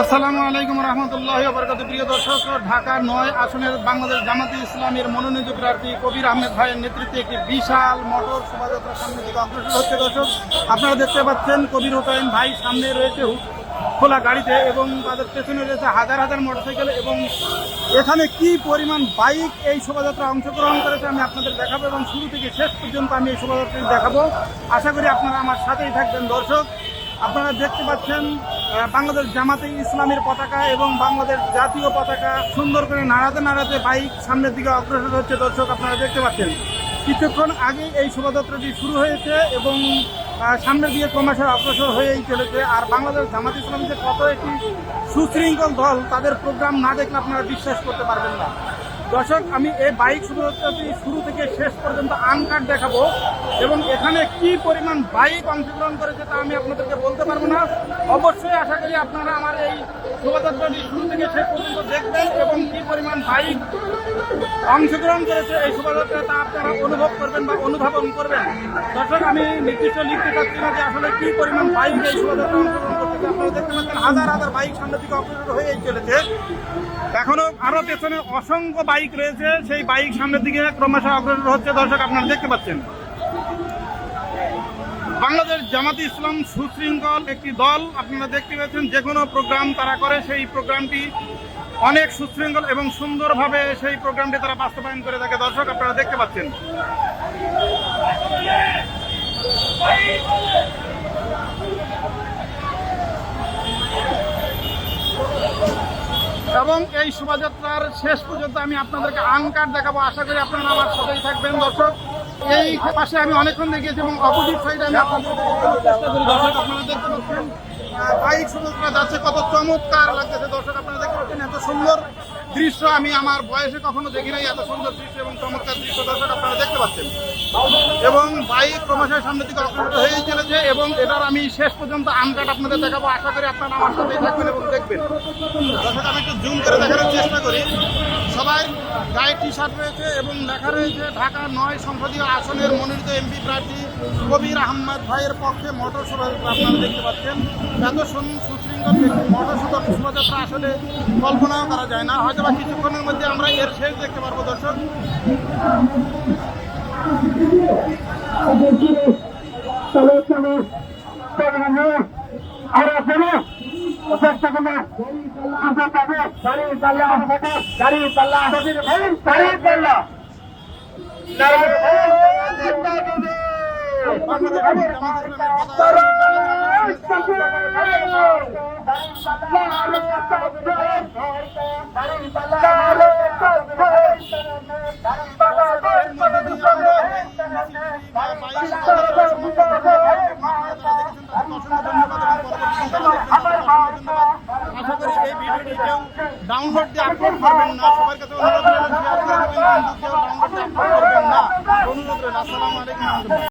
আসসালামু আলাইকুম রহমতুল্লাহ বরকত প্রিয় দর্শক ঢাকা নয় আসনের বাংলাদেশ জামাতি ইসলামের মনোনীত প্রার্থী কবির আহমেদ ভাইয়ের নেতৃত্বে একটি বিশাল মোটর শোভাযাত্রা সামনে দিকে অগ্রসর হচ্ছে দর্শক। আপনারা দেখতে পাচ্ছেন কবির হোসেন ভাই সামনে রয়েছে খোলা গাড়িতে এবং তাদের পেছনে রয়েছে হাজার হাজার মোটর মোটরসাইকেল এবং এখানে কি পরিমাণ বাইক এই শোভাযাত্রা অংশগ্রহণ করেছে আমি আপনাদের দেখাবো এবং শুরু থেকে শেষ পর্যন্ত আমি এই শোভাযাত্রাটি দেখাবো। আশা করি আপনারা আমার সাথেই থাকবেন দর্শক। আপনারা দেখতে পাচ্ছেন বাংলাদেশ জামাতে ইসলামের পতাকা এবং বাংলাদেশ জাতীয় পতাকা সুন্দর করে নাড়াতে নাড়াতে বাইক সামনের দিকে অগ্রসর হচ্ছে। দর্শক, আপনারা দেখতে পাচ্ছেন, কিছুক্ষণ আগে এই শোভাযাত্রাটি শুরু হয়েছে এবং সামনের দিকে ক্রমশ অগ্রসর হয়েই চলেছে। আর বাংলাদেশ জামাত ইসলাম যে কত একটি সুশৃঙ্খল দল, তাদের প্রোগ্রাম না দেখলে আপনারা বিশ্বাস করতে পারবেন না। দর্শক, আমি এই বাইক শোভাযাত্রাটি শুরু থেকে শেষ পর্যন্ত আনকাট দেখাবো এবং এখানে কি পরিমাণ বাইক অংশগ্রহণ করেছে তা আমি আপনাদেরকে বলতে পারব না। অবশ্যই আশা করি আপনারা আমার এই শোভাযাত্রাটি শুরু থেকে শেষ পর্যন্ত দেখবেন এবং কি পরিমাণ বাইক অংশগ্রহণ করেছে এই শোভাযাত্রা তা আপনারা অনুভব করবেন বা অনুধাবন করবেন। দর্শক, আমি নির্দিষ্ট লিখতে চাচ্ছি না যে আসলে কি পরিমাণ বাইক এই শোভাযাত্রা অংশগ্রহণ আপনারা দেখতে বাইক সামনের দিকে অগ্রসর হয়েই চলেছে। এখনও আরও পেছনে অসংখ্য বাইক রয়েছে, সেই বাইক সামনের দিকে ক্রমশ অগ্রসর হচ্ছে। দর্শক, আপনারা দেখতে পাচ্ছেন। বাংলাদেশ জামাতি ইসলাম সুশৃঙ্খল একটি দল, আপনারা দেখতে পাচ্ছেন, যে কোনো প্রোগ্রাম তারা করে, সেই প্রোগ্রামটি অনেক সুশৃঙ্খল এবং সুন্দরভাবে সেই প্রোগ্রামটি তারা বাস্তবায়ন করে থাকে। দর্শক, আপনারা দেখতে পাচ্ছেন। এবং এই শোভাযাত্রার শেষ পর্যন্ত আমি আপনাদেরকে আংকার দেখাবো। আশা করি আপনারা আমার সাথেই থাকবেন, দর্শক। এই পাশে আমি অনেকক্ষণ দেখিয়েছি এবং অপোজিট সাইডে আমি আপনাদের আপনারা দেখতে পাচ্ছেন বাইক যাচ্ছে, কত চমৎকার লাগতেছে। দর্শক, আপনারা দেখতে পাচ্ছেন, এত সুন্দর দৃশ্য আমি আমার বয়সে কখনো দেখি নাই, এত সুন্দর দৃশ্য এবং চমৎকার দৃশ্য। দর্শক, আপনারা দেখতে পাচ্ছেন। এবং বাইক ক্রমশ সামনের দিকে অগ্রসর হয়েই চলেছে এবং এটার আমি শেষ পর্যন্ত আমকাট আপনাদের দেখাবো। আশা করি আপনারা আমার সাথেই থাকবেন এবং দেখবেন। দর্শক, আমি একটু জুম করে দেখানোর চেষ্টা করি। সবাই, গায়ে টি শার্ট রয়েছে এবং লেখা রয়েছে, ঢাকা নয় সংসদীয় আসনের মনোনীত এমপি প্রার্থী কবির আহমদ ভাইয়ের পক্ষে মোটর শোভাযাত্রা আপনারা দেখতে পাচ্ছেন। এত সুশৃঙ্খল মোটর শোভা- শোভাযাত্রা আসলে কল্পনাও করা যায় না। হয়তো বা কিছুক্ষণের মধ্যে আমরা এর শেষ দেখতে পারব দর্শক। বাংলাদেশ আশা করি এই ভিডিওটি কেউ ডাউনলোড দিয়ে আপলোড করবেন না সবার কাছে অনুরোধ রইল শেয়ার করে দেবেন কিন্তু কেউ ডাউনলোড দিয়ে আপলোড করবেন না। অনুরোধ আসসালামু আলাইকুম